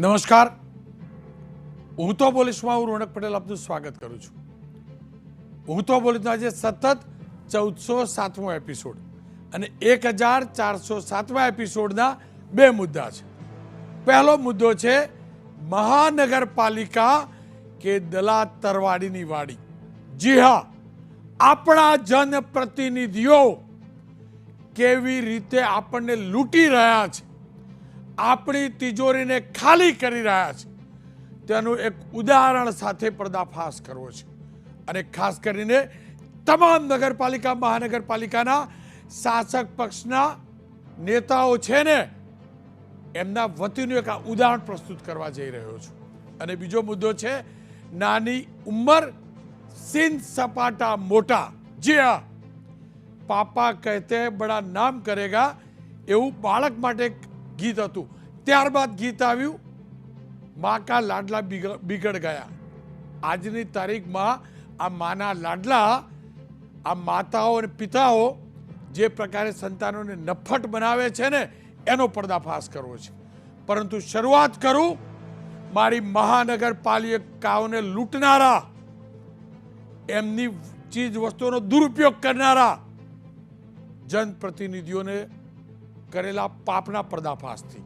નમસ્કાર. હું તો પોલીસમાં હું રોનક પટેલ આપનું સ્વાગત કરું છું. હું તો પોલીસનો આજે સતત ચૌદસો સાતમો એપિસોડ અને એક હજાર ચારસો સાતમા એપિસોડના બે મુદ્દા છે. પહેલો મુદ્દો છે મહાનગરપાલિકા કે દલા તરવાડીની વાડી. જી હા, આપણા જનપ્રતિનિધિઓ કેવી રીતે આપણને લૂંટી રહ્યા છે? આપણી તિજોરીને ખાલી કરી રહ્યા છે. તેનું એક ઉદાહરણ સાથે પર્દાફાશ કરવો છે. અને ખાસ કરીને તમામ નગરપાલિકા, મહાનગરપાલિકાના શાસક પક્ષના નેતાઓ છે ને, એમના વતીનું એક ઉદાહરણ પ્રસ્તુત કરવા જઈ રહ્યો છું. અને બીજો મુદ્દો છે, નાની ઉંમર સિન સપાટા મોટા, જી હા પાપા કહેતે બડા નામ કરેગા, એવું બાળક માટે ગીત હતું. ત્યારબાદ ગીત આવ્યું, મા કા લાડલા બિગ- બિગડ ગયા. આજની તારીખમાં આ માના લાડલા, આ માતાઓ અને પિતાઓ જે પ્રકારે સંતાનોને નફટ બનાવે છે ને, એનો પર્દાફાશ કરવો છે. પરંતુ શરૂઆત કરું, મારી મહાનગરપાલિકાઓને લૂંટનારા, એમની ચીજ વસ્તુઓનો દુરુપયોગ કરનારા જનપ્રતિનિધિઓને કરેલા પાપના પર્દાફાશથી.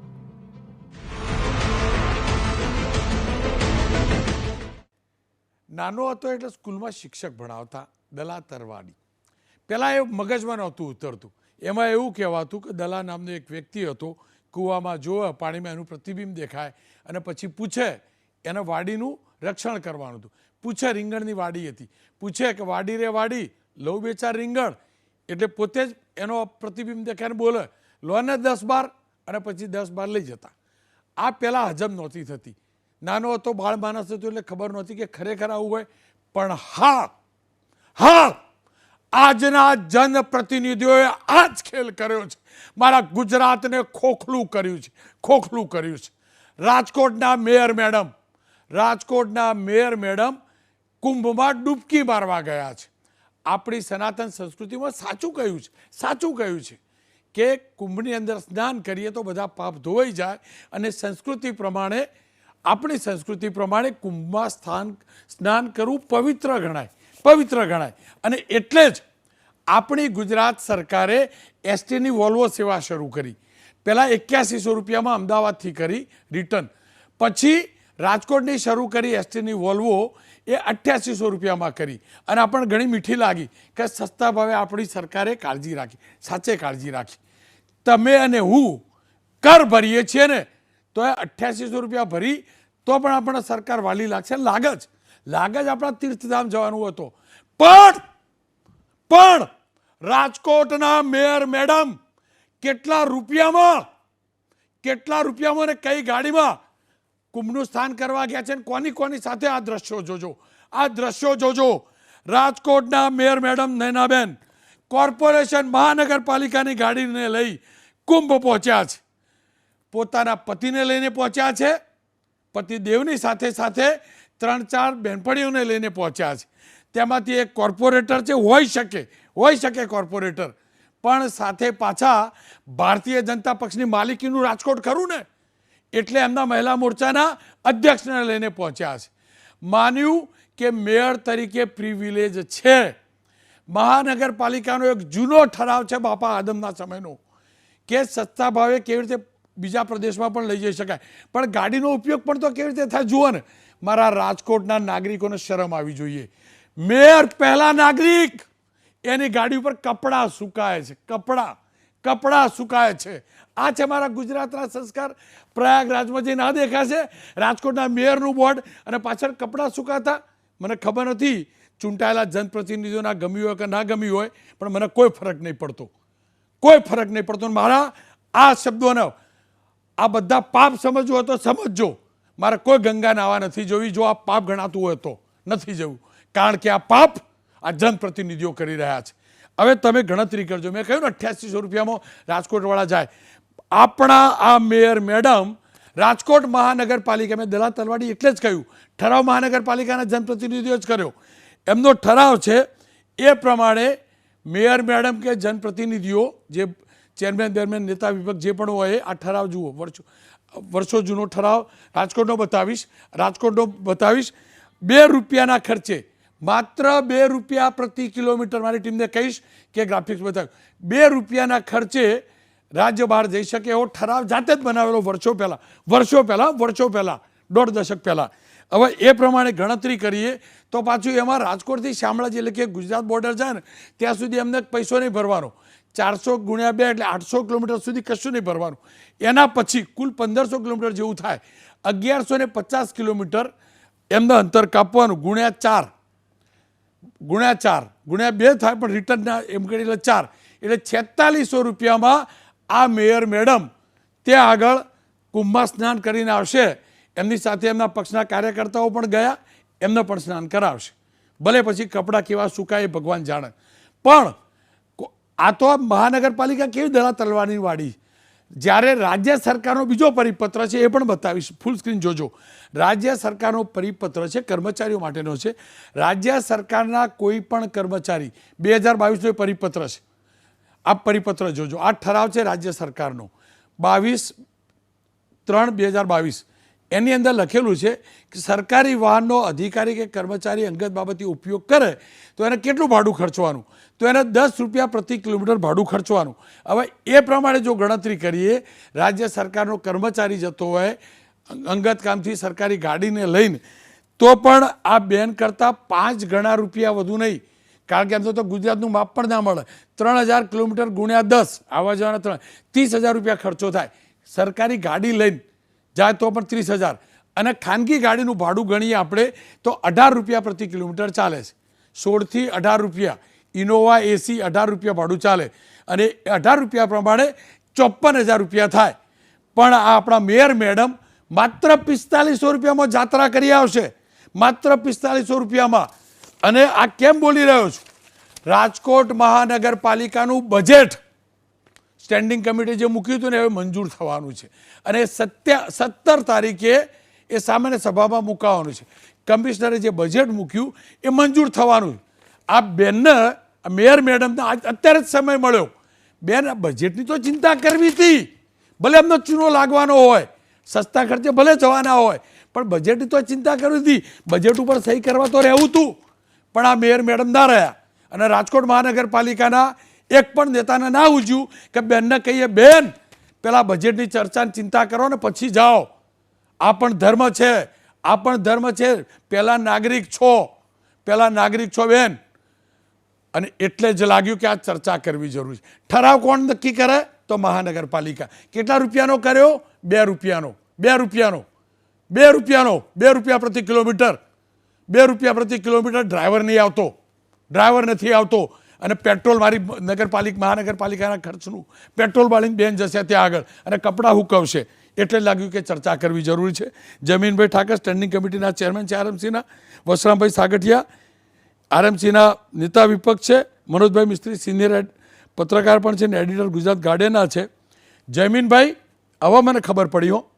નાનો હતો એટલે સ્કૂલમાં શિક્ષક ભણાવતા દલા તરવાડી પહેલાં એ મગજમાં નહોતું ઉતરતું. એમાં એવું કહેવાતું કે દલા નામનો એક વ્યક્તિ હતો, કૂવામાં જોવે પાણીમાં એનું પ્રતિબિંબ દેખાય અને પછી પૂછે, એને વાડીનું રક્ષણ કરવાનું હતું. પૂછે રીંગણની વાડી હતી. પૂછે કે વાડી રે વાડી, લઉં બે ચાર રીંગણ. એટલે પોતે જ એનો પ્રતિબિંબ દેખાઈને બોલે લો ને દસ બાર અને પછી દસ બાર લઈ જતા. આ પહેલાં હજમ નહોતી થતી. નાનો હતો, બાળ માણસ હતો એટલે ખબર નહોતી કે ખરેખર આવું હોય. પણ હા હા, આજના જનપ્રતિનિધિઓએ આ જ ખેલ કર્યો છે. મારા ગુજરાતને ખોખલું કર્યું છે, ખોખલું કર્યું છે. રાજકોટના મેયર મેડમ, રાજકોટના મેયર મેડમ કુંભમાં ડૂબકી મારવા ગયા છે. આપણી સનાતન સંસ્કૃતિમાં સાચું કહ્યું છે, સાચું કહ્યું છે. કે કુંભની અંદર સ્નાન કરીએ તો બધા પાપ ધોવાઈ જાય અને સંસ્કૃતિ પ્રમાણે, આપણી સંસ્કૃતિ પ્રમાણે કુંભમાં સ્થાન, સ્નાન કરવું પવિત્ર ગણાય પવિત્ર ગણાય. અને એટલે જ આપણી ગુજરાત સરકારે એસટીની વોલ્વો સેવા શરૂ કરી. પહેલાં એક્યાસીસો રૂપિયામાં અમદાવાદથી કરી રિટર્ન. પછી રાજકોટની શરૂ કરી એસટીની વોલ્વો, એ અઠ્યાસીસો રૂપિયામાં કરી. અને આપણને ઘણી મીઠી લાગી કે સસ્તા ભાવે આપણી સરકારે કાળજી રાખી, સાચે કાળજી રાખી. તમે અને હું કર ભરીએ છીએ ને, તો એ અઠ્યાસીસો રૂપિયા ભરી, તો પણ આપણને સરકાર વાલી લાગશે. લાગે જ લાગે જ આપણા તીર્થધામ જવાનું હતો પણ પણ રાજકોટના મેયર મેડમ, કેટલા રૂપિયામાં કેટલા રૂપિયામાં ને કઈ ગાડીમાં કુંભનું સ્થાન કરવા ગયા છે ને, કોની કોની સાથે આ દ્રશ્યો જોજો. આ દ્રશ્યો જોજો. રાજકોટના મેયર મેડમ નૈનાબેન કોર્પોરેશન મહાનગરપાલિકાની ગાડીને લઈ કુંભ પહોંચ્યા છે. પોતાના પતિને લઈને પહોંચ્યા છે. પતિદેવની સાથે સાથે ત્રણ ચાર બહેનપણીઓને લઈને પહોંચ્યા છે. તેમાંથી એક કોર્પોરેટર છે, હોઈ શકે હોઈ શકે કોર્પોરેટર. પણ સાથે પાછા ભારતીય જનતા પક્ષની માલિકીનું રાજકોટ ખરું ને? એટલે એમના મહિલા મોરચાના અધ્યક્ષને લઈને પહોંચ્યા છે. માન્યું કે મેયર તરીકે પ્રિવિલેજ છે. મહાનગરપાલિકાનો એક જૂનો ઠરાવ છે બાપા આદમના સમયનો, કે સસ્તા ભાવે કેવી રીતે બીજા પ્રદેશમાં પણ લઈ જઈ શકાય. પણ ગાડીનો ઉપયોગ પણ તો કેવી રીતે થાય? જુઓ ને, મારા રાજકોટના નાગરિકોને શરમ આવી જોઈએ. મેયર પહેલા નાગરિક, એની ગાડી ઉપર કપડાં સુકાય છે, કપડાં કપડાં સુકાય છે. આ છે મારા ગુજરાતના સંસ્કાર. પ્રયાગરાજમાં જે ના દેખાશે. રાજકોટના મેયરનું બોર્ડ અને પાછળ કપડાં સુકાતા. મને ખબર નથી ચૂંટાયેલા જનપ્રતિનિધિઓના ગમ્યું હોય કે ના ગમ્યું હોય, પણ મને કોઈ ફરક નહીં પડતો. કોઈ ફરક નહીં પડતો. મારા આ શબ્દોને આ બધા પાપ સમજવું હોય તો સમજજો. મારે કોઈ ગંગા નાવા નથી જોવી. જો આ પાપ ગણાતું હોય તો નથી જવું. કારણ કે આ પાપ આ જનપ્રતિનિધિઓ કરી રહ્યા છે. હવે તમે ગણતરી કરજો. મેં કહ્યું ને, અઠ્યાસીસો રૂપિયામાં રાજકોટવાળા જાય. આપણા આ મેયર મેડમ રાજકોટ મહાનગરપાલિકા મેં દલા તલવાડી એટલે જ કહ્યું. ઠરાવ મહાનગરપાલિકાના જનપ્રતિનિધિઓ જ કર્યો. એમનો ઠરાવ છે એ પ્રમાણે મેયર મેડમ કે જનપ્રતિનિધિઓ જે ચેરમેન દરમિયાન નેતા વિભાગ જે પણ હોય આ ઠરાવ જુઓ, વર્ષો વર્ષો જૂનો ઠરાવ, રાજકોટનો બતાવીશ રાજકોટનો બતાવીશ, બે રૂપિયાના ખર્ચે, માત્ર બે રૂપિયા પ્રતિ કિલોમીટર મારી ટીમને કહીશ કે ગ્રાફિક્સ બતાવ બે રૂપિયાના ખર્ચે રાજ્ય બહાર જઈ શકે એવો ઠરાવ જાતે જ બનાવેલો વર્ષો પહેલાં વર્ષો પહેલાં વર્ષો પહેલાં, દોઢ દશક પહેલાં. હવે એ પ્રમાણે ગણતરી કરીએ તો પાછું એમાં રાજકોટથી શામળાજી એટલે કે ગુજરાત બોર્ડર જાય ને, ત્યાં સુધી એમને પૈસો નહીં ભરવાનો. ચારસો ગુણ્યા બે એટલે આઠસો કિલોમીટર સુધી કશું નહીં ભરવાનું. એના પછી કુલ પંદરસો કિલોમીટર જેવું થાય. અગિયારસો ને પચાસ કિલોમીટર એમને અંતર કાપવાનું, ગુણ્યા ચાર. ગુણ્યા ચાર. ગુણ્યા બે થાય પણ રિટર્નના એમ કરી એટલે ચાર. એટલે છેતાલીસો રૂપિયામાં આ મેયર મેડમ ત્યાં આગળ કુંભમાં સ્નાન કરીને આવશે. એમની સાથે એમના પક્ષના કાર્યકર્તાઓ પણ ગયા, એમને પણ સ્નાન કરાવશે. ભલે પછી કપડાં કેવા સુકાય ભગવાન જાણે. પણ આ તો મહાનગરપાલિકા કેવી દરા તલવાની વાળી જ્યારે રાજ્ય સરકારનો બીજો પરિપત્ર છે એ પણ બતાવીશ. ફૂલ સ્ક્રીન જોજો. રાજ્ય સરકારનો પરિપત્ર છે, કર્મચારીઓ માટેનો છે. રાજ્ય સરકારના કોઈ પણ કર્મચારી, બે હજાર બાવીસનો પરિપત્ર છે. આ પરિપત્ર જોજો. આ ઠરાવ છે રાજ્ય સરકારનો. બાવીસ ત્રણ બે હજાર બાવીસ. એની અંદર લખેલું છે કે સરકારી વાહનનો અધિકારી કે કર્મચારી અંગત બાબતે ઉપયોગ કરે તો એને કેટલું ભાડું ખર્ચવાનું? તો એને દસ રૂપિયા પ્રતિ કિલોમીટર ભાડું ખર્ચવાનું. હવે એ પ્રમાણે જો ગણતરી કરીએ, રાજ્ય સરકારનો કર્મચારી જતો હોય, અંગત કામથી સરકારી ગાડીને લઈને, તો પણ આ બેન કરતાં પાંચ ગણા રૂપિયા વધુ નહીં. કારણ કે એમ તો ગુજરાતનું માપ પણ ના મળે. ત્રણ હજાર કિલોમીટર ગુણ્યા દસ આવવા જવાના ત્રણ. ત્રીસ હજાર રૂપિયા ખર્ચો થાય. સરકારી ગાડી લઈને જાય તો પણ ત્રીસ હજાર. અને ખાનગી ગાડીનું ભાડું ગણીએ આપણે તો અઢાર રૂપિયા પ્રતિ કિલોમીટર ચાલે છે. સોળથી અઢાર રૂપિયા. ઇનોવા એસી અઢાર રૂપિયા ભાડું ચાલે. અને અઢાર રૂપિયા પ્રમાણે ચોપન હજાર રૂપિયા થાય. પણ આ આપણા મેયર મેડમ માત્ર પિસ્તાલીસો રૂપિયામાં જાત્રા કરી આવશે. માત્ર પિસ્તાલીસો રૂપિયામાં. અને આ કેમ બોલી રહ્યો છું? રાજકોટ મહાનગરપાલિકાનું બજેટ સ્ટેન્ડિંગ કમિટી જે મૂક્યું હતું ને હવે મંજૂર થવાનું છે. અને સત્યા, સત્તર તારીખે એ સામાન્ય સભામાં મુકાવાનું છે. કમિશનરે જે બજેટ મૂક્યું એ મંજૂર થવાનું આ બેનને મેયર મેડમને અત્યારે જ સમય મળ્યો. બેન બજેટની તો ચિંતા કરવી હતી. ભલે એમનો ચૂનો લાગવાનો હોય, સસ્તા ખર્ચે ભલે જવાના હોય, પણ બજેટની તો ચિંતા કરવી હતી. બજેટ ઉપર સહી કરવા તો રહેવું હતું પણ આ મેયર મેડમ ના રહ્યા. અને રાજકોટ મહાનગરપાલિકાના એક પણ નેતાને ના ઉજ્યું કે બેનને કહીએ, બેન, પેલા બજેટની ચર્ચાની ચિંતા કરો ને પછી જાઓ. આ પણ ધર્મ છે, આ પણ ધર્મ છે. પેલા નાગરિક છો, પેલા નાગરિક છો બેન. અને એટલે જ લાગ્યું કે આ ચર્ચા કરવી જરૂરી છે. ઠરાવ કોણ નક્કી કરે? તો મહાનગરપાલિકા. કેટલા રૂપિયાનો કર્યો? બે રૂપિયાનો. બે રૂપિયાનો. બે રૂપિયાનો. બે રૂપિયા પ્રતિ કિલોમીટર. બે રૂપિયા પ્રતિ કિલોમીટર ડ્રાઈવર નહીં આવતો. ડ્રાઈવર નથી આવતો. અને પેટ્રોલ મારી નગરપાલિકા, મહાનગરપાલિકાના ખર્ચનું. પેટ્રોલ બાળીને બેન જશે ત્યાં આગળ અને કપડાં હુકવશે. એટલે લાગ્યું કે ચર્ચા કરવી જરૂરી છે. જમીનભાઈ ઠાકર, સ્ટેન્ડિંગ કમિટીના ચેરમેન છે આરએમસીના. વસરામભાઈ સાગઠિયા, આરએમસીના નેતા વિપક્ષ છે. મનોજભાઈ મિસ્ત્રી, સિનિયર પત્રકાર પણ છે ને એડિટર ગુજરાત ગાર્ડનના છે. જયમીનભાઈ આવા મને ખબર પડી હો.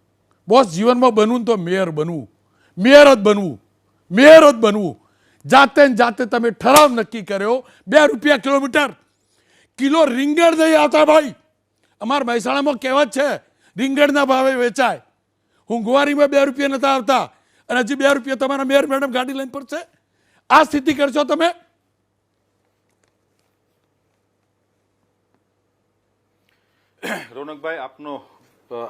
બોસ જીવનમાં બનવું તો મેયર બનવું. મેયર જ બનવું. મેયર જ બનવું. જાતે ને જાતે તમે ઠરાવ નક્કી કર્યો. બે રૂપિયા કિલોમીટર. કિલો રીંગણ જઈ આવતા ભાઈ. અમારા મહેસાણામાં કહેવત છે, રીંગણના ભાવે વેચાય. હુંઘવારીમાં બે રૂપિયા નતા આવતા. અને હજી બે રૂપિયા તમારા મેયર મેડમ ગાડી લઈને પડશે આ સ્થિતિ કરશો તમે? રોનકભાઈ, આપનો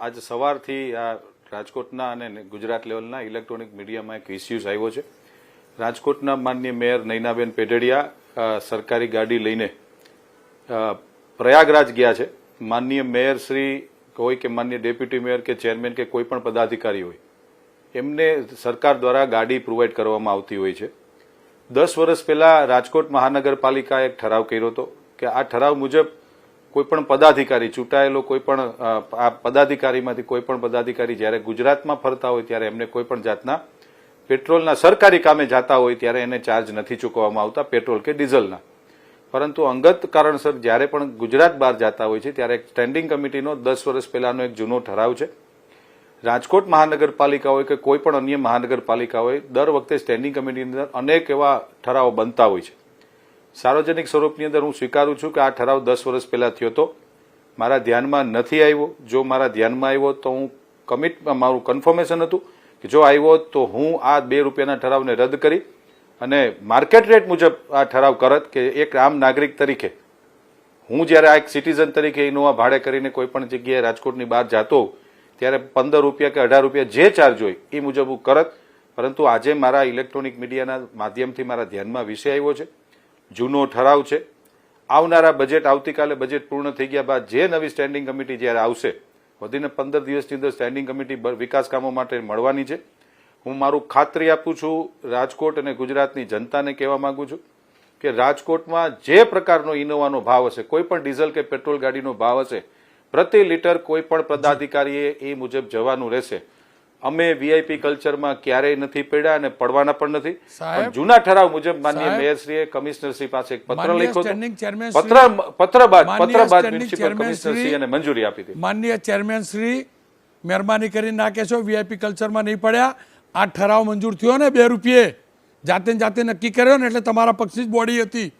આજે સવારથી આ રાજકોટના અને ગુજરાત લેવલના ઇલેક્ટ્રોનિક મીડિયામાં એક ઇસ્યુઝ આવ્યો છે. રાજકોટના માન્ય મેયર નૈનાબેન પેઢડિયા સરકારી ગાડી લઈને પ્રયાગરાજ ગયા છે. માનનીય મેયર શ્રી હોય કે માન્ય ડેપ્યુટી મેયર કે ચેરમેન કે કોઈ પણ પદાધિકારી હોય, એમને સરકાર દ્વારા ગાડી પ્રોવાઈડ કરવામાં આવતી હોય છે. દસ વર્ષ પહેલા રાજકોટ મહાનગરપાલિકાએ એક ઠરાવ કર્યો હતો કે આ ઠરાવ મુજબ કોઈપણ પદાધિકારી, ચૂંટાયેલો કોઈપણ આ પદાધિકારીમાંથી કોઈપણ પદાધિકારી જ્યારે ગુજરાતમાં ફરતા હોય ત્યારે એમને કોઈપણ જાતના પેટ્રોલના સરકારી કામે જતા હોય ત્યારે એને ચાર્જ નથી ચૂકવવામાં આવતા, પેટ્રોલ કે ડીઝલના. પરંતુ અંગત કારણસર જ્યારે પણ ગુજરાત બહાર જતા હોય છે, ત્યારે એક સ્ટેન્ડિંગ કમિટીનો દસ વર્ષ પહેલાનો એક જૂનો ઠરાવ છે. રાજકોટ મહાનગરપાલિકા હોય કે કોઈ પણ અન્ય મહાનગરપાલિકા હોય દર વખતે સ્ટેન્ડિંગ કમિટીની અંદર અનેક એવા ઠરાવો બનતા હોય છે. સાર્વજનિક સ્વરૂપની અંદર હું સ્વીકારું છું કે આ ઠરાવ દસ વર્ષ પહેલા થયો હતો. મારા ધ્યાનમાં નથી આવ્યો. જો મારા ધ્યાનમાં આવ્યો તો હું કમિટ, મારું કન્ફર્મેશન હતું. કે જો આવ્યો તો હું આ બે રૂપિયાના ઠરાવને રદ કરી અને માર્કેટ રેટ મુજબ આ ઠરાવ કરત કે એક આમ નાગરિક તરીકે. હું જ્યારે આ એક સિટીઝન તરીકે ઇનોવા ભાડે કરીને કોઈ પણ જગ્યાએ રાજકોટની બહાર જતો ત્યારે પંદર રૂપિયા કે અઢાર રૂપિયા જે ચાર્જ હોય એ મુજબ હું કરત. પરંતુ આજે મારા ઇલેક્ટ્રોનિક મીડિયાના માધ્યમથી મારા ધ્યાનમાં વિષય આવ્યો છે. જૂનો ઠરાવ છે. આવનારા બજેટ આવતીકાલે બજેટ પૂર્ણ થઈ ગયા બાદ જે નવી સ્ટેન્ડિંગ કમિટી જ્યારે આવશે વધીને પંદર દિવસની અંદર સ્ટેન્ડિંગ કમિટી વિકાસ કામો માટે મળવાની છે. હું મારું ખાતરી આપું છું રાજકોટ અને ગુજરાતની જનતાને કહેવા માંગુ છું કે રાજકોટમાં જે પ્રકારનો ઇનોવાનો ભાવ હશે, કોઈ પણ ડીઝલ કે પેટ્રોલ ગાડીનો ભાવ હશે, પ્રતિ લીટર કોઈ પણ પદાધિકારીએ એ મુજબ જવાનું રહેશે. અમે વીઆઈપી કલ્ચરમાં ક્યારેય નથી પડ્યા અને પડવાના પણ નથી. પણ જૂના ઠરાવ મુજબ માનનીય મેયરશ્રીએ કમિશનરશ્રી પાસે એક પત્ર લખ્યો પત્ર પત્ર બાદ પત્ર બાદ મ્યુનિસિપલ કમિશનરશ્રી શ્રી- એને મંજૂરી આપી હતી. માનનીય ચેરમેનશ્રી મહેરબાની કરીને ના કહેશો વીઆઈપી કલ્ચરમાં નહીં પડ્યા. આ ઠરાવ મંજૂર થયો ને બે રૂપિયે. જાતે જાતે નક્કી કર્યો ને એટલે તમારા પક્ષની જ બોડી હતી.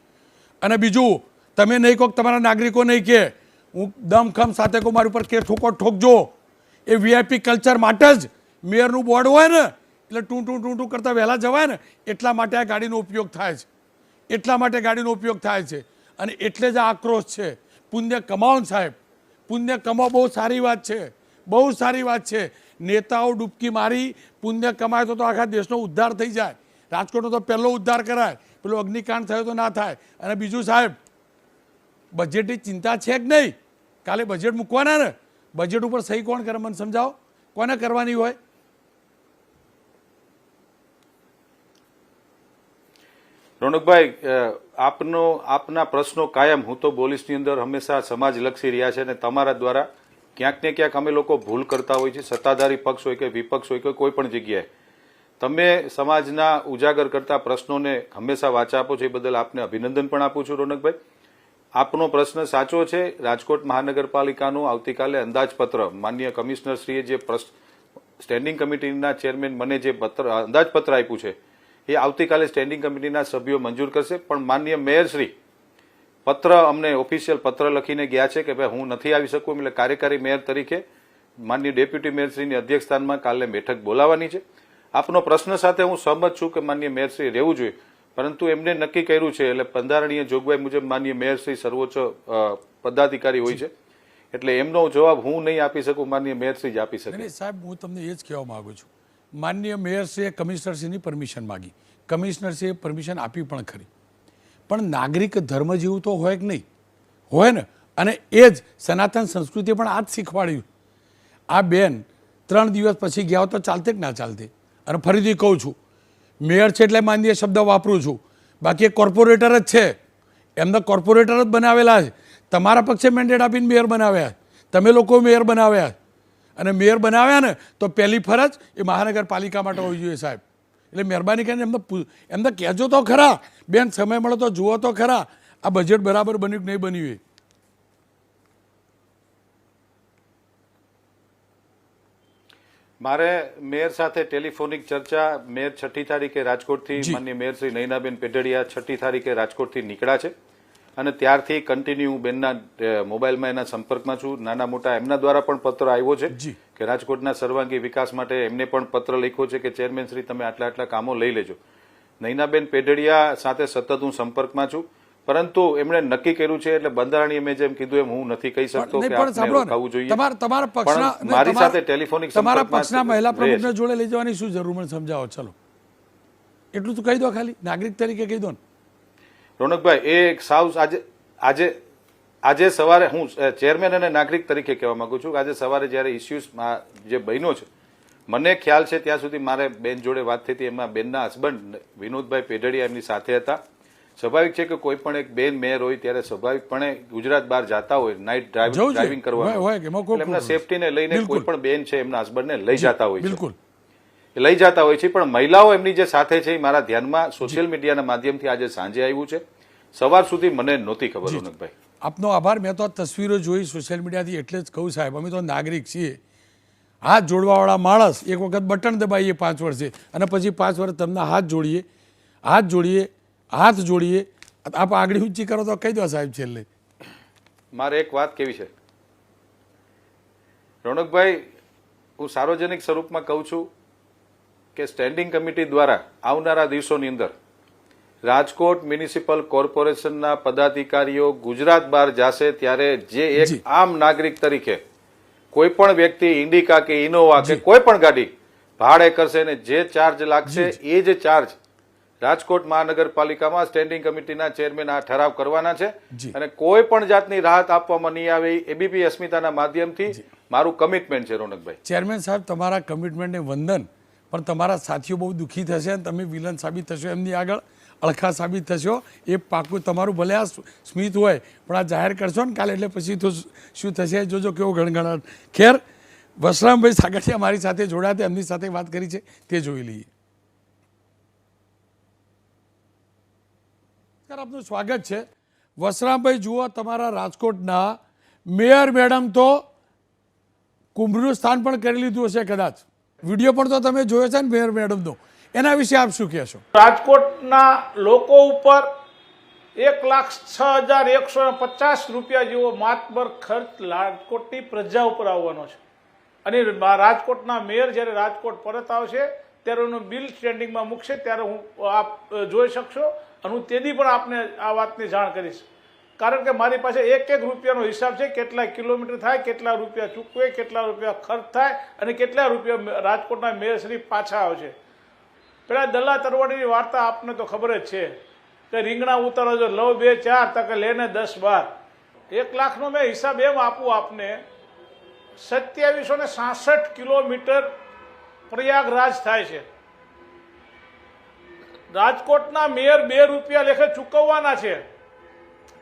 અને બીજું તમે નહીં કહો કે તમારા નાગરિકો નહીં કે. હું દમખમ સાથે કહું મારી ઉપર કે ઠોકો ઠોકજો. એ વીઆઈપી કલ્ચર માટે જ મેયરનું બોર્ડ હોય ને, એટલે ટૂં ટૂં ટૂં ટૂં કરતાં વહેલા જવાય ને, એટલા માટે આ ગાડીનો ઉપયોગ થાય છે. એટલા માટે ગાડીનો ઉપયોગ થાય છે. અને એટલે જ આ આક્રોશ છે. પુણ્ય કમાવો સાહેબ, પુણ્ય કમાવો બહુ સારી વાત છે. બહુ સારી વાત છે. નેતાઓ ડૂબકી મારી, પુણ્ય કમાય તો તો આખા દેશનો ઉદ્ધાર થઈ જાય. રાજકોટનો તો પહેલો ઉદ્ધાર કરાય. પેલો અગ્નિકાંડ થયો તો ના થાય. અને બીજું સાહેબ બજેટની ચિંતા છે કે નહીં. કાલે બજેટ મૂકવાના ને. બજેટ ઉપર સહી કોણ કરે મને સમજાવો? કોને કરવાની હોય? રોનકભાઈ આપનો, આપના પ્રશ્નો કાયમ. હું તો બોલીસની અંદર હંમેશા સમાજલક્ષી રહ્યા છે અને તમારા દ્વારા ક્યાંક ને ક્યાંક અમે લોકો ભૂલ કરતા હોય છે. સત્તાધારી પક્ષ હોય કે વિપક્ષ હોય કે કોઈ પણ જગ્યાએ. તમે સમાજના ઉજાગર કરતા પ્રશ્નોને હંમેશા વાચા આપો છો. એ બદલ આપને અભિનંદન પણ આપું છું રોનકભાઈ. આપનો પ્રશ્ન સાચો છે. રાજકોટ મહાનગરપાલિકાનું આવતીકાલે અંદાજપત્ર. માન્ય કમિશનરશ્રીએ જે પ્રશ્ન સ્ટેન્ડિંગ કમિટીના ચેરમેન મને જે પત્ર, અંદાજપત્ર આપ્યું છે એ આવતીકાલે સ્ટેન્ડિંગ કમિટીના સભ્યો મંજૂર કરશે. પણ માન્ય મેયરશ્રી પત્ર અમને ઓફિશિયલ પત્ર લખીને ગયા છે કે ભાઈ હું નથી આવી શકું એટલે કાર્યકારી મેયર તરીકે માન્ય ડેપ્યુટી મેયરશ્રીની અધ્યક્ષસ્થાનમાં કાલે બેઠક બોલાવવાની છે. આપનો પ્રશ્ન સાથે હું સહમત છું કે માન્ય મેયરશ્રી રહેવું જોઈએ. પરંતુ એમને નક્કી કર્યું છે એટલે બંધારણીય જોગવાઈ મુજબ માન્ય મેયરશ્રી સર્વોચ્ચ પદાધિકારી હોય છે. એટલે એમનો જવાબ હું નહીં આપી શકું માન્ય મેયરશ્રી જ આપી શકે. સાહેબ, હું તમને એ જ કહેવા માંગુ છું. માન્ય મેયરશ્રીએ કમિશનરશ્રીની પરમિશન માગી. કમિશનરશ્રીએ પરમિશન આપી પણ ખરી. પણ નાગરિક ધર્મ જેવું તો હોય કે નહીં? હોય ને? અને એ જ સનાતન સંસ્કૃતિએ પણ આ જ શીખવાડ્યું. આ બેન ત્રણ દિવસ પછી ગયા તો ચાલતે કે ના ચાલતે? અને ફરીથી કહું છું, મેયર છે એટલે માન્ય શબ્દ વાપરું છું. બાકી કોર્પોરેટર જ છે. એમને કોર્પોરેટર જ બનાવેલા છે. તમારા પક્ષે મેન્ડેટ આપીને મેયર બનાવ્યા તમે લોકો મેયર બનાવ્યા અને મેયર બનાવ્યા ને તો પહેલી ફરજ એ મહાનગરપાલિકા માટે હોવી જોઈએ સાહેબ. એટલે મહેરબાની કરીને એમને એમને કહેજો તો ખરા. બેન સમય મળે તો જુઓ તો ખરા. આ બજેટ બરાબર બન્યું કે નહીં બન્યું એ? મારે મેયર સાથે ટેલિફોનિક ચર્ચા મેયર છઠ્ઠી તારીખે રાજકોટથી જી. માન્ય મેયર શ્રી નયનાબેન પેઢડિયા છઠ્ઠી તારીખે રાજકોટથી નીકળ્યા છે. અને ત્યારથી કન્ટિન્યુ બેનના મોબાઈલમાં એના સંપર્કમાં છું. નાના મોટા એમના દ્વારા પણ પત્ર આવ્યો છે કે રાજકોટના સર્વાંગી વિકાસ માટે એમને પણ પત્ર લખ્યો છે કે ચેરમેન શ્રી તમે આટલા આટલા કામો લઈ લેજો. નૈનાબેન પેઢડિયા સાથે સતત હું સંપર્કમાં છું. પરંતુ એમણે નક્કી કર્યું છે એટલે બંધારણીય મેં જેમ કીધું એમ હું નથી કહી શકતો કે આપને રોકાવું જોઈએ. તમારા તમારા પક્ષના મારી સાથે ટેલિફોનિક તમારા પક્ષના મહિલા પ્રમુખને જોડે લઈ જવાની શું જરૂર મને સમજાવો ચલો. એટલું તો કહી દો ખાલી નાગરિક તરીકે કહી દો ને. રોનકભાઈ એ એક સાવ આજે આજે આજે સવારે હું ચેરમેન અને નાગરિક તરીકે કહેવા માંગુ છું કે આજે સવારે જ્યારે ઇસ્યુઝમાં જે બહેનો છે મને ખ્યાલ છે ત્યાં સુધી મારે બેન જોડે વાત થઈ હતી. એમાં બેનના હસબન્ડ વિનોદભાઈ પેઢડિયા એમની સાથે હતા. સ્વાભાવિક છે કે કોઈ પણ એક બેન મેયર હોય ત્યારે સ્વાભાવિકપણે ગુજરાત બહાર જતા હોય નાઇટ ડ્રાઈવિંગ. ડ્રાઇવિંગ હોય, હોય કરવાનું. કે એમાં કોઈ એટલે એમના સેફટીને લઈને કોઈ પણ બેન છે એમના હસબન્ડને લઈ જતા હોય છે. બિલકુલ. એ લઈ જતા હોય છે. પણ મહિલાઓ એમની જે સાથે છે એ મારા ધ્યાનમાં સોશિયલ મીડિયાના માધ્યમથી આજે સાંજે આવ્યું છે. સવાર સુધી મને નહોતી ખબર રોનકભાઈ આપનો આભાર. મેં તો આ તસવીરો જોઈ સોશિયલ મીડિયાથી એટલે જ કહું સાહેબ અમે તો નાગરિક છીએ. હાથ જોડવાવાળા માણસ એક વખત બટન દબાવીએ પાંચ વર્ષે અને પછી પાંચ વર્ષ તમને હાથ જોડીએ હાથ જોડીએ હાથ જોડીએ. આપ આગળ ઊંચી કરો તો કહી દો સાહેબ છેલ્લે. મારે એક વાત કેવી છે? રોનકભાઈ હું સાર્વજનિક સ્વરૂપમાં કહું છું કે સ્ટેન્ડિંગ કમિટી દ્વારા આવનારા દિવસોની અંદર રાજકોટ મ્યુનિસિપલ કોર્પોરેશનના પદાધિકારીઓ ગુજરાત બહાર જશે ત્યારે જે એક આમ નાગરિક તરીકે કોઈ પણ વ્યક્તિ ઇન્ડિકા કે ઇનોવા કે કોઈ પણ ગાડી ભાડે કરશે ને જે ચાર્જ લાગશે એ જ ચાર્જ રાજકોટ મહાનગરપાલિકામાં સ્ટેન્ડિંગ કમિટીના ચેરમેન આ ઠરાવ કરવાના છે અને કોઈ પણ જાતની રાહત આપવામાં નહીં આવે એબીપી અસ્મિતાના માધ્યમથી મારું કમિટમેન્ટ છે રોનકભાઈ. ચેરમેન સાહેબ તમારા કમિટમેન્ટને વંદન. પણ તમારા સાથીઓ બહુ દુઃખી થશે અને તમે વિલન સાબિત થશો. એમની આગળ અળખા સાબિત થશો. એ પાકું તમારું ભલે આ સ્મિત હોય, પણ આ જાહેર કરશો ને કાલે એટલે પછી તો શું થશે? જોજો કેવો ગણગણાટ ખેર, વસરામભાઈ સાગઠિયા મારી સાથે જોડાયા એમની સાથે વાત કરી છે. તે જોઈ લઈએ. આપનું સ્વાગત છે. વસરામભાઈ, જુઓ તમારા રાજકોટના મેયર મેડમ તો કુંભનું સ્થાન પણ કરી લીધું હશે કદાચ. વીડિયો પણ તો તમે જોયો છે ને મેયર મેડમનો. એના વિશે આપ શું કહેશો? રાજકોટના લોકો ઉપર એક લાખ છ હજાર એકસો પચાસ રૂપિયા જેવો માતબર ખર્ચ રાજકોટની પ્રજા ઉપર આવવાનો છે. અને રાજકોટના મેયર જ્યારે રાજકોટ પરત આવશે, ત્યારે એનું બિલ સ્ટેન્ડિંગમાં મૂકશે, ત્યારે હું આપ જોઈ શકશો અને હું તેની પણ આપને આ વાતની જાણ કરીશ. કારણ કે મારી પાસે એક એક રૂપિયાનો હિસાબ છે કેટલા કિલોમીટર થાય, કેટલા રૂપિયા ચૂકવે, કેટલા રૂપિયા ખર્ચ થાય અને કેટલા રૂપિયા રાજકોટના મેયરશ્રી પાછા આવશે પેલા દલ્લા તરવાડીની વાર્તા આપને તો ખબર જ છે કે રીંગણા ઉતારો જો લવ બે, ચાર, તકે લેને દસ, બાર. એક લાખનો મેં હિસાબ એમ આપું આપને, સત્યાવીસો ને સાસઠ કિલોમીટર પ્રયાગરાજ થાય છે. રાજકોટના મેયર બે રૂપિયા લેખે ચૂકવવાના છે.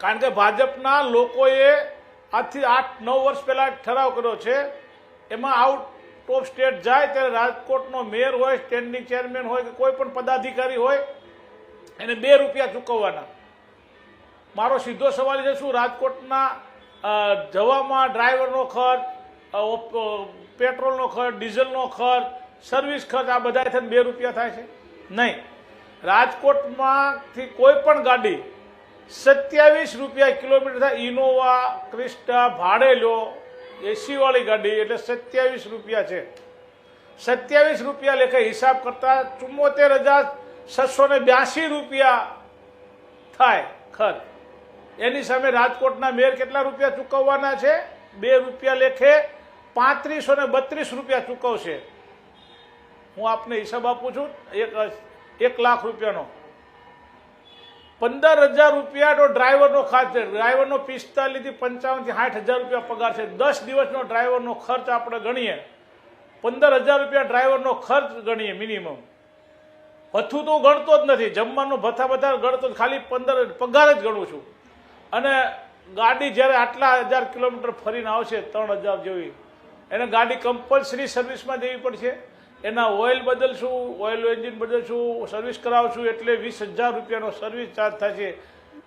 કારણ કે ભાજપના લોકોએ આજથી આઠ, નવ વર્ષ પહેલા ઠરાવ કર્યો છે, એમાં આઉટ ઓફ સ્ટેટ જાય ત્યારે રાજકોટનો મેયર હોય સ્ટેન્ડિંગ ચેરમેન હોય કે કોઈ પણ પદાધિકારી હોય, એને બે રૂપિયા ચૂકવવાના. મારો સીધો સવાલ છે, શું રાજકોટના જવામાં ડ્રાઈવરનો ખર્ચ પેટ્રોલનો ખર્ચ, ડીઝલનો ખર્ચ, સર્વિસ ખર્ચ, આ બધા થઈને બે રૂપિયા થાય છે? નહીં. રાજકોટમાંથી કોઈ પણ ગાડી સત્યાવીસ રૂપિયા કિલોમીટર થાય. ઇનોવા, ક્રિસ્ટા ભાડે લો એસીવાળી ગાડી, એટલે સત્યાવીસ રૂપિયા છે. સત્યાવીસ રૂપિયા લેખે હિસાબ કરતાં ચુમ્મોતેર હજાર છસો ને બ્યાસી રૂપિયા થાય ખર્ચ. એની સામે રાજકોટના મેયર કેટલા રૂપિયા ચૂકવવાના છે? બે રૂપિયા લેખે પાંત્રીસો ને બત્રીસ રૂપિયા ચૂકવશે. હું આપને હિસાબ આપું છું, એક એક લાખ રૂપિયાનો. પંદર હજાર રૂપિયા તો ડ્રાઈવરનો ખર્ચ છે. ડ્રાઈવરનો પિસ્તાલીસથી પંચાવનથી સાઠ હજાર રૂપિયા પગાર છે. દસ દિવસનો ડ્રાઈવરનો ખર્ચ આપણે ગણીએ. પંદર હજાર રૂપિયા ડ્રાઈવરનો ખર્ચ ગણીએ મિનિમમ. ભથ્થું તો ગણતો જ નથી. જમવાનું ભથ્થા બધા ગણતો ખાલી પંદર પગાર જ ગણું છું. અને ગાડી જ્યારે આટલા હજાર કિલોમીટર ફરીને આવશે, ત્રણ હજાર જેવી, એને ગાડી કમ્પલસરી સર્વિસમાં દેવી પડશે. એના ઓઇલ બદલશું, ઓઇલ એન્જિન બદલશું સર્વિસ કરાવશું એટલે વીસ હજાર રૂપિયાનો સર્વિસ ચાર્જ થશે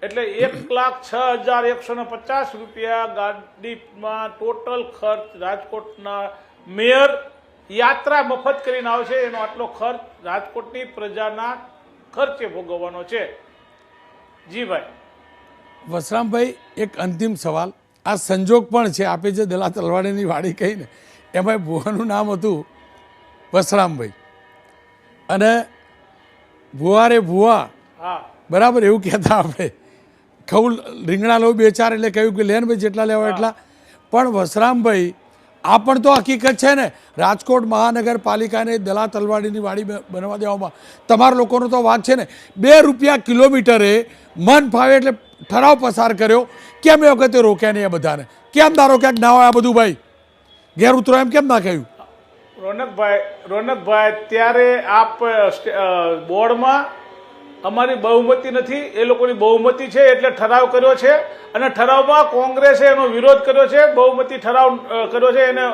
એટલે એક લાખ છ હજાર એકસો ને પચાસ રૂપિયા ગાડીમાં ટોટલ ખર્ચ રાજકોટના મેયર યાત્રા મફત કરીને આવશે. એનો આટલો ખર્ચ રાજકોટની પ્રજાના ખર્ચે ભોગવવાનો છે. જી ભાઈ. વસરામભાઈ, એક અંતિમ સવાલ. આ સંજોગ પણ છે, આપે જે દલા તલવાડીની વાડી કહીને. એમાં ભુવાનું નામ હતું વસરામભાઈ અને ભુવા રે ભુવા. હા. બરાબર એવું કહેતા આપણે. ખવું રીંગણા લઉં બે ચાર એટલે કહ્યું કે લેન ભાઈ જેટલા લેવા એટલા. પણ વસરામભાઈ આ પણ તો હકીકત છે ને રાજકોટ મહાનગરપાલિકાને દલા તલવાડીની વાડી બનવા દેવામાં. તમારા લોકોનો તો વાત છે ને બે રૂપિયા કિલોમીટરે મન ફાવે એટલે ઠરાવ પસાર કર્યો. કેમ એ વખતે રોક્યા નહીં એ બધાને? કેમ ના રોક્યા ના હોય આ બધું ભાઈ? ઘેર ઉતરો એમ કેમ ના કહ્યું? રોનકભાઈ રોનકભાઈ, ત્યારે આપ બોર્ડમાં અમારી બહુમતી નથી, એ લોકોની બહુમતી છે એટલે ઠરાવ કર્યો છે અને ઠરાવમાં કોંગ્રેસે એનો વિરોધ કર્યો છે, બહુમતી ઠરાવ કર્યો છે એને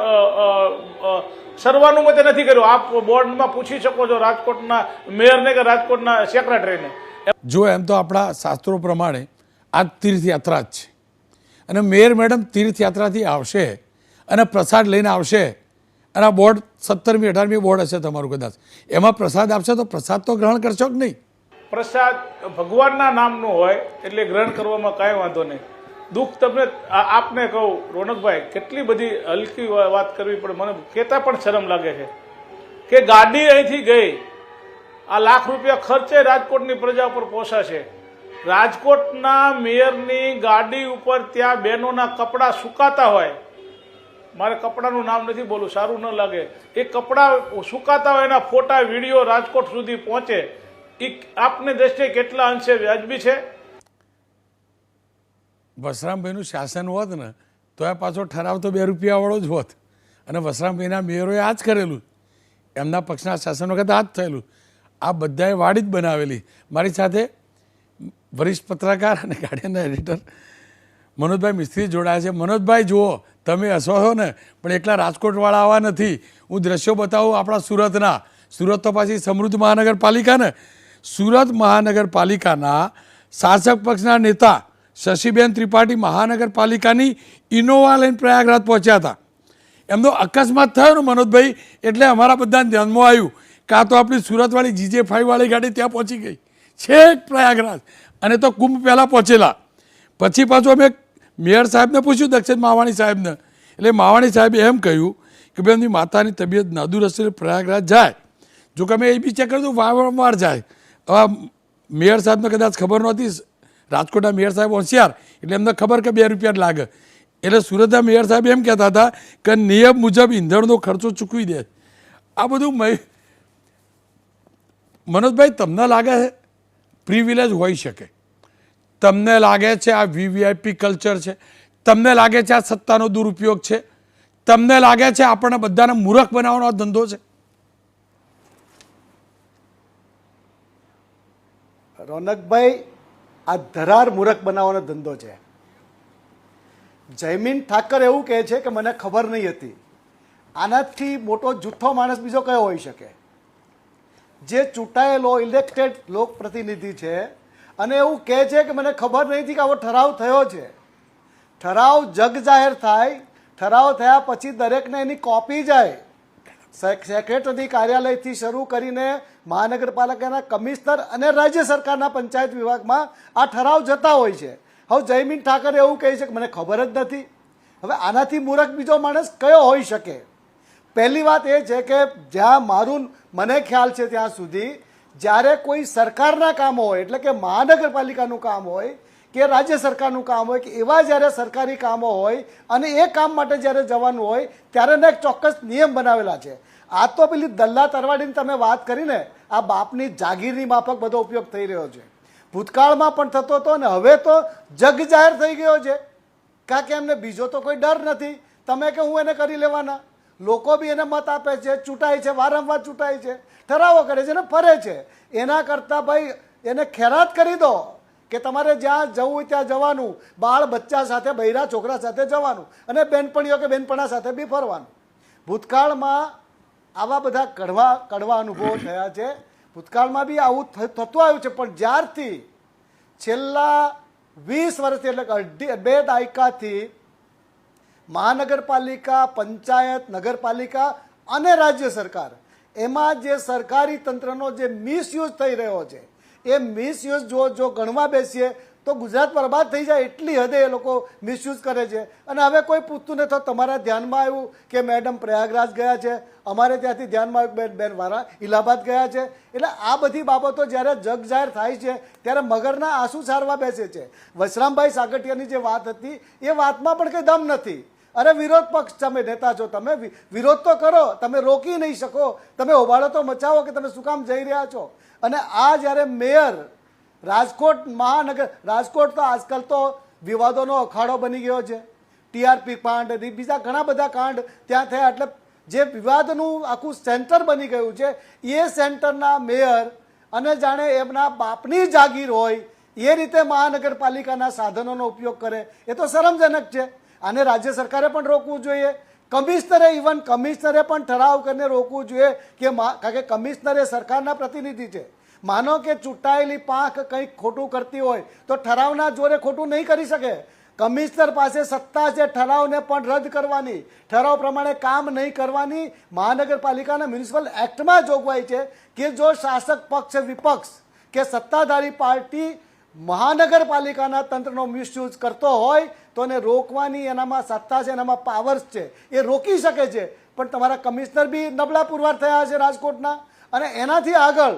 સર્વાનુમતે નથી કર્યો. આપ બોર્ડમાં પૂછી શકો છો રાજકોટના મેયરને કે રાજકોટના સેક્રેટરીને. જો એમ તો આપણા શાસ્ત્રો પ્રમાણે આ તીર્થયાત્રા જ છે. અને મેયર મેડમ તીર્થયાત્રાથી આવશે અને પ્રસાદ લઈને આવશે અને આ બોર્ડ સત્તરમી, અઢારમી બોર્ડ હશે તમારું કદાચ. એમાં પ્રસાદ આપશે તો પ્રસાદ તો ગ્રહણ કરશો કે નહીં? પ્રસાદ ભગવાનના નામનો હોય, એટલે ગ્રહણ કરવામાં કાંઈ વાંધો નહીં. દુઃખ તમને આપને કહું, રોનકભાઈ, કેટલી બધી હલકી વાત કરવી પડે. મને કહેતા પણ શરમ લાગે છે. કે ગાડી અહીંથી ગઈ. આ લાખ રૂપિયા ખર્ચે રાજકોટની પ્રજા ઉપર પોસાશે. રાજકોટના મેયરની ગાડી ઉપર ત્યાં બહેનોના કપડાં સુકાતા હોય. મારે કપડાનું નામ નથી બોલું, સારું ન લાગે. એ કપડાં સુકાતા હોય એના ફોટા, વીડિયો રાજકોટ સુધી પહોંચે. એ આપની દ્રષ્ટિએ કેટલા અંશે વ્યાજબી છે? વસરામભાઈનું શાસન હોત ને, તો એ પાછો ઠરાવ તો બે રૂપિયાવાળો જ હોત. અને વસરામભાઈના મેયરોએ આ જ કરેલું. એમના પક્ષના શાસન વખત આ જ થયેલું. આ બધાએ વાડી જ બનાવેલી. મારી સાથે વરિષ્ઠ પત્રકાર અને ગાર્ડિયનના એડિટર મનોજભાઈ મિસ્ત્રી જોડાયા છે. મનોજભાઈ, જુઓ તમે હસો છો ને, પણ એકલા રાજકોટવાળા આવા નથી. હું દ્રશ્યો બતાવું આપણા સુરતના. સુરત તો પાછી સમૃદ્ધ મહાનગરપાલિકા ને. સુરત મહાનગરપાલિકાના શાસક પક્ષના નેતા શશીબેન ત્રિપાઠી મહાનગરપાલિકાની ઇનોવા લઈને પ્રયાગરાજ પહોંચ્યા હતા. એમનો અકસ્માત થયો ને મનોજભાઈ, એટલે અમારા બધાને ધ્યાનમાં આવ્યું કાં તો આપણી સુરતવાળી જીજે ફાઈવ વાળી ગાડી ત્યાં પહોંચી ગઈ. છેક પ્રયાગરાજ. અને તો કુંભ પહેલાં પહોંચેલા. પછી પાછું અમે મેયર સાહેબને પૂછ્યું, દક્ષિણ માવાણી સાહેબને. એટલે માવાણી સાહેબે એમ કહ્યું કે ભાઈ, એમની માતાની તબિયત નાદુરસ્ત પ્રયાગરાજ જાય. જો કે અમે એ બી ચેક કર્યું વારંવાર જાય. હવે મેયર સાહેબને કદાચ ખબર નહોતી, રાજકોટના મેયર સાહેબ હોશિયાર, એટલે એમને ખબર કે બે રૂપિયા લાગે. એટલે સુરતના મેયર સાહેબ એમ કહેતા હતા કે નિયમ મુજબ ઈંધણનો ખર્ચો ચૂકવી દે. આ બધું મનોજભાઈ, તમને લાગે છે? પ્રિવિલેજ હોઈ શકે. તમને લાગે છે આ વીવીઆઈપી કલ્ચર છે? તમને લાગે છે આ સત્તાનો દુરુપયોગ છે? તમને લાગે છે આપણને બધાને મૂર્ખ બનાવવાનો આ ધંધો છે? રોનકભાઈ, આ ધરાર મૂરખ બનાવવાનો ધંધો છે. જયમીન ઠાકર એવું કહે છે કે મને ખબર નહીં હતી. આનાથી મોટો જૂઠો માણસ બીજો કયો હોઈ શકે? જે ચૂંટાયેલો ઇલેક્ટેડ લોકપ્રતિનિધિ છે અને એવું કહે છે કે મને ખબર નહીં હતી કે આવો ઠરાવ થયો છે. ઠરાવ જગ જાહેર થાય, ઠરાવ થયા પછી દરેકને એની કોપી જાય. સેક- સેક્રેટરી કાર્યાલયથી શરૂ કરીને મહાનગરપાલિકાના કમિશનર અને રાજ્ય સરકારના પંચાયત વિભાગમાં આ ઠરાવ જતા હોય છે. હવે જયમીન ઠાકરે એવું કહે છે કે મને ખબર જ નથી. હવે આનાથી મૂરખ બીજો માણસ કયો હોઈ શકે? પહેલી વાત એ છે કે જ્યાં મારું, મને ખ્યાલ છે ત્યાં સુધી જ્યારે કોઈ સરકારના કામો હોય, એટલે કે મહાનગરપાલિકાનું કામ હોય, કે રાજ્ય સરકારનું કામ હોય, કે એવા જ્યારે સરકારી કામો હોય, અને એ કામ માટે જ્યારે જવાનું હોય, ત્યારે એને એક ચોક્કસ નિયમ બનાવેલા છે. આ તો પેલી દલ્લા તરવાડીની તમે વાત કરીને આ બાપની જાગીરની માફક બધો ઉપયોગ થઈ રહ્યો છે. ભૂતકાળમાં પણ થતો હતો અને હવે તો જગ જાહેર થઈ ગયો છે. કારણ કે એમને બીજો તો કોઈ ડર નથી. તમે કે હું એને કરી લેવાના? લોકો બી એને મત આપે છે, ચૂંટાય છે, વારંવાર ચૂંટાય છે, ઠરાવો કરે છે અને ફરે છે. એના કરતાં ભાઈ એને ખેરાત કરી દો કે તમારે જ્યાં જવું હોય ત્યાં જવાનું. બાળ બચ્ચા સાથે, બૈરા છોકરા સાથે જવાનું અને બેનપણીઓ કે બેનપણા સાથે બી ફરવાનું. ભૂતકાળમાં આવા બધા કડવા કડવા અનુભવો થયા છે. ભૂતકાળમાં બી આવું થતું આવ્યું છે, પણ જ્યારથી છેલ્લા વીસ વર્ષથી એટલે બે દાયકાથી મહાનગરપાલિકા, પંચાયત, નગરપાલિકા અને રાજ્ય સરકાર એમાં જે સરકારી તંત્રનો જે મિસયુઝ થઈ રહ્યો છે, એ મિસયુઝ જો જો ગણવા બેસીએ તો ગુજરાત બરબાદ થઈ જાય એટલી હદે એ લોકો મિસયુઝ કરે છે. અને હવે કોઈ પૂછતું નથી તમારા ધ્યાનમાં આવ્યું કે મેડમ પ્રયાગરાજ ગયા છે? અમારે ત્યાંથી ધ્યાનમાં આવ્યું બેન વારા ઇલાહાબાદ ગયા છે? એટલે આ બધી બાબતો જ્યારે જગ જાહેર થાય છે, ત્યારે મગરના આંસુ સારવા બેસે છે. વશરામભાઈ સાગઠિયાની જે વાત હતી, એ વાતમાં પણ કંઈ દમ નથી. અરે વિરોધ પક્ષ તમે નેતા છો, તમે વિરોધ તો કરો, તમે રોકી નહીં શકો, તમે હોબાળો તો મચાવો કે તમે શું કામ જઈ રહ્યા છો? અને આ જ્યારે મેયર રાજકોટ મહાનગર, રાજકોટ તો આજકાલ તો વિવાદોનો અખાડો બની ગયો છે. ટીઆરપી કાંડ બીજા ઘણા બધા કાંડ ત્યાં થયા, એટલે જે વિવાદનું આખું સેન્ટર બની ગયું છે, એ સેન્ટરના મેયર અને જાણે એમના બાપની જાગીર હોય, એ રીતે મહાનગરપાલિકાના સાધનોનો ઉપયોગ કરે, એ તો શરમજનક છે. આને રાજ્ય સરકારે પણ રોકવું જોઈએ. કમિશનરે ઇવન કમિશનરે પણ ઠરાવ કરીને રોકવું જોઈએ કે કારણ કે કમિશનરે સરકારના પ્રતિનિધિ છે. માનો કે ચૂંટાયેલી પાંખ કંઈક ખોટું કરતી હોય, તો ઠરાવના જોરે ખોટું નહીં કરી શકે. કમિશનર પાસે સત્તા છે, ઠરાવને પણ રદ કરવાની. ઠરાવ પ્રમાણે કામ નહીં કરવાની મહાનગરપાલિકાના મ્યુનિસિપલ એક્ટમાં જોગવાઈ છે કે જો શાસક પક્ષ વિપક્ષ કે સત્તાધારી પાર્ટી મહાનગરપાલિકાના તંત્રનો મિસયુઝ કરતો હોય તો એને રોકવાની એનામાં સત્તા છે એનામાં પાવર્સ છે. એ રોકી શકે છે. પણ તમારા કમિશનર બી નબળા પુરવાર થયા છે રાજકોટના. અને એનાથી આગળ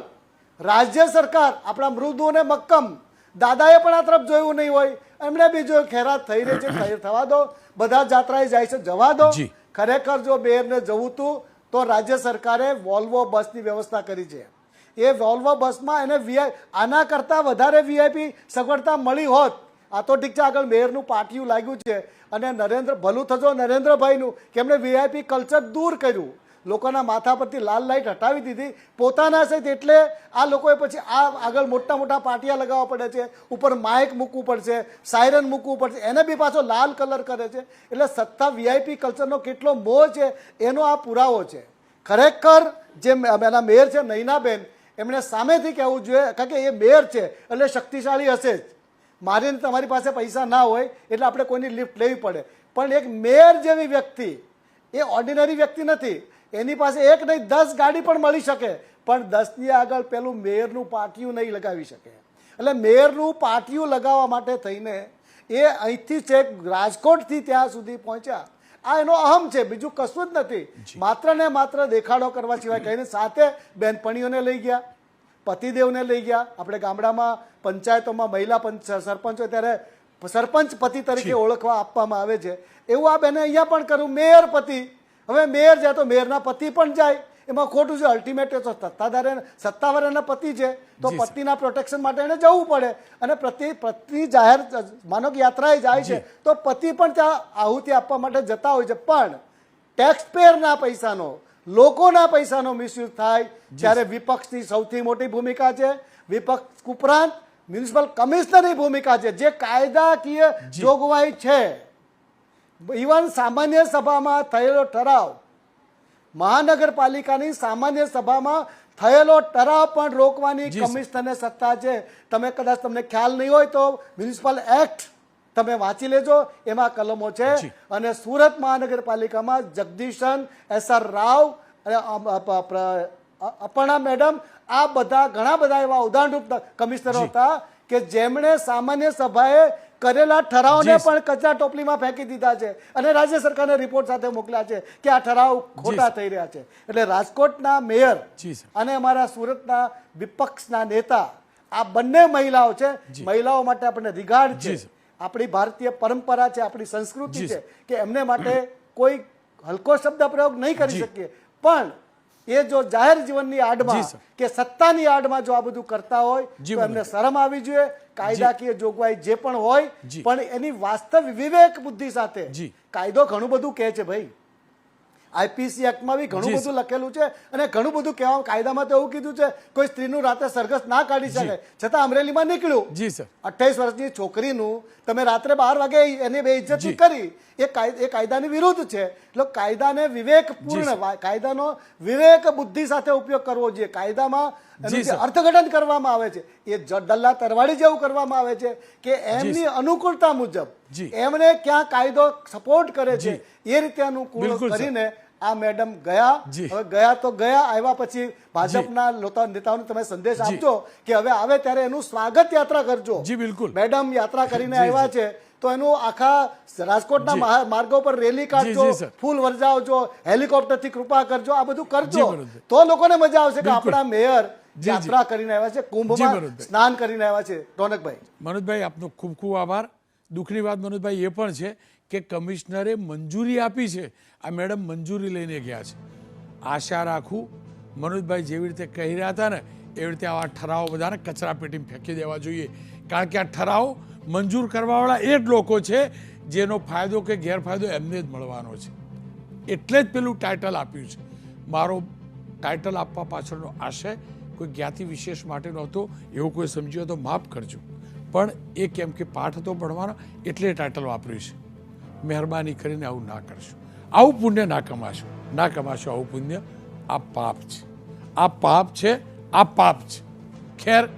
રાજ્ય સરકાર આપણા મૃદુ અને મક્કમ દાદાએ પણ આ તરફ જોયું નહીં હોય. એમણે બી જોયું ખેરાત થઈ રહી છે થવા દો. બધા જાત્રાએ જાય છે જવા દો. ખરેખર જો બેરને જવું હતું તો રાજ્ય સરકારે વોલ્વો બસની વ્યવસ્થા કરી છે. એ વોલ્વો બસમાં એને વીઆઈ આના કરતાં વધારે વીઆઈપી સગવડતા મળી હોત આ તો ઠીક છે, આગળ મેયરનું પાટિયું લાગ્યું છે અને નરેન્દ્ર, ભલું થજો નરેન્દ્રભાઈનું, કે એમણે વીઆઈપી કલ્ચર દૂર કર્યું. લોકોના માથા પરથી લાલ લાઇટ હટાવી દીધી. પોતાના સહિત એટલે આ લોકોએ પછી આ આગળ મોટા મોટા પાટિયા લગાવવા પડે છે, ઉપર માઇક મૂકવું પડશે સાયરન મૂકવું પડશે, એને બી પાછો લાલ કલર કરે છે. એટલે સત્તા વીઆઈપી કલ્ચરનો કેટલો મોહ છે, એનો આ પુરાવો છે. ખરેખર જે એના મેયર છે નૈનાબેન, એમણે સામેથી કહેવું જોઈએ, કારણ કે એ મેયર છે, એટલે શક્તિશાળી હશે જ. મારે તમારી પાસે પૈસા ના હોય એટલે આપણે કોઈની લિફ્ટ લેવી પડે. પણ એક મેયર જેવી વ્યક્તિ એ ઓર્ડિનરી વ્યક્તિ નથી. એની પાસે એક નહીં દસ ગાડી પણ મળી શકે. પણ દસની આગળ પેલું મેયરનું પાટિયું નહીં લગાવી શકે. એટલે મેયરનું પાટિયું લગાવવા માટે થઈને એ અહીંથી છેક રાજકોટથી ત્યાં સુધી પહોંચ્યા. આ એનો અહમ છે બીજું કશું જ નથી. માત્ર ને માત્ર દેખાડો કરવા સિવાય કહીને સાથે બેનપણીઓને લઈ ગયા. પતિદેવને લઈ ગયા. આપણે ગામડામાં પંચાયતોમાં મહિલા પંચ સરપંચ હોય ત્યારે સરપંચ પતિ તરીકે ઓળખવા આપવામાં આવે છે. એવું આ બેને અહીંયા પણ કર્યું. મેયર પતિ. હવે મેયર જાય તો મેયરના પતિ પણ જાય. એમાં ખોટું છે. અલ્ટિમેટ તો સત્તાધારે સત્તાવાળાના પતિ છે. તો પતિના પ્રોટેક્શન માટે એને જવું પડે. અને પ્રતિ પત્ની જાહેર માનો કે યાત્રાએ જાય છે. તો પતિ પણ ત્યાં આહુતિ આપવા માટે જતા હોય છે. પણ ટેક્સ પેયરના પૈસાનો લોકોના પૈસાનો મિસયુઝ થાય જ્યારે વિપક્ષની સૌથી મોટી ભૂમિકા છે. વિપક્ષ ઉપરાંત મ્યુનિસિપલ કમિશનરની ભૂમિકા છે. જે કાયદાકીય જોગવાઈ છે. ઇવન સામાન્ય સભામાં થયેલો ઠરાવ મહાનગરપાલિકાની સામાન્ય સભામાં થયેલો ઠરાવ પણ રોકવાની કમિશનરને સત્તા છે. તમે કદાચ તમને ખ્યાલ નહીં હોય તો મ્યુનિસિપલ એક્ટ તમે વાંચી લેજો એમાં કલમો છે. અને સુરત મહાનગરપાલિકામાં જગદીશન એસ આર રાવ અને અપર્ણા મેડમ આ બધા ઘણા બધા એવા ઉદાહરણરૂપ કમિશનરો. હતા કે જેમણે સામાન્ય સભાએ કરેલા ઠરાવને પણ કચરા ટોપલીમાં ફેંકી દીધા છે. અને રાજ્ય સરકારને રિપોર્ટ સાથે મોકલ્યા છે કે આ ઠરાવ ખોટા થઈ રહ્યા છે. એટલે રાજકોટના મેયર અને અમારા સુરતના વિપક્ષના નેતા આ બંને મહિલાઓ છે. મહિલાઓ માટે આપણને રિગાર્ડ છે. આપણી ભારતીય પરંપરા છે આપણી સંસ્કૃતિ છે કે એમને માટે કોઈ હલકો શબ્દ પ્રયોગ નહીં કરી શકીએ. પણ એ જો જાહેર જીવનની આડમાં કે સત્તાની આડમાં જો આ બધું કરતા હોય તો એમને શરમ આવી જોઈએ. કાયદાકીય જોગવાઈ જે પણ હોય પણ એની વાસ્તવ વિવેક બુદ્ધિ સાથે કાયદો ઘણું બધું કહે છે ભાઈ. આઈપીસી એક્ટમાં બી ઘણું બધું લખેલું છે અને ઘણું બધું કહેવા કાયદામાં તો એવું કીધું છે કોઈ સ્ત્રીનું રાતે સરઘસ ના કાઢી શકે. છતાં અમરેલીમાં નીકળ્યું. જી સર. અઠ્યાવીસ વર્ષની છોકરીનું તમે રાત્રે બાર વાગે એને બે ઇજ્જત કરી. એ એ કાયદાની વિરુદ્ધ છે. એટલે કાયદાને વિવેકપૂર્ણ કાયદાનો વિવેક બુદ્ધિ સાથે ઉપયોગ કરવો જોઈએ. કાયદામાં. અર્થઘટન કરવામાં આવે છે એ દલ્લા તરવાડી જેવું કરવામાં આવે છે કે એમની અનુકૂળતા મુજબ એમને ક્યાં કાયદો સપોર્ટ કરે છે એ રીતે અનુકૂળ કરીને આ મેડમ ગયા. હવે ગયા તો ગયા આવ્યા પછી ભાજપના લોતા- નેતાઓને તમે સંદેશ આપજો કે હવે આવે ત્યારે એનું સ્વાગત યાત્રા કરજો. જી, બિલકુલ. મેડમ યાત્રા કરીને આવ્યા છે તો એનું આખા રાજકોટના માર્ગો પર રેલી કાઢજો ફૂલ વરજાવજો હેલિકોપ્ટરથી કૃપા કરજો આ બધું કરજો. તો લોકોને મજા આવશે કે આપણા મેયર યાત્રા કરીને આવ્યા છે કુંભમાં સ્નાન કરીને આવ્યા છે. રોનકભાઈ. મનોજભાઈ આપનો ખૂબ ખૂબ આભાર. દુઃખની વાત મનોજભાઈ એ પણ છે કે કમિશનરે મંજૂરી આપી છે. આ મેડમ મંજૂરી લઈને ગયા છે. આશા રાખું, મનોજભાઈ જેવી રીતે કહી રહ્યા હતા ને, એવી રીતે આવા ઠરાવો બધાને કચરા પેટીમાં ફેંકી દેવા જોઈએ. કારણ કે આ ઠરાવ મંજૂર કરવાવાળા એ જ લોકો છે, જેનો ફાયદો કે ગેરફાયદો એમને જ મળવાનો છે. એટલે જ પેલું ટાઇટલ આપ્યું છે. મારો ટાઇટલ આપવા પાછળનો આશય કોઈ જ્ઞાતિ વિશેષ માટે નહોતો, એવું કોઈ સમજ્યો તો માફ કરજો. પણ એ કેમ કે પાઠ હતો ભણવાનો, એટલે ટાઇટલ વાપર્યું છે. મહેરબાની કરીને આવું ના કરશો. આવું પુણ્ય ના કમાશો. ના કમાશો આવું પુણ્ય? આ પાપ છે. આ પાપ છે. આ પાપ છે. ખેર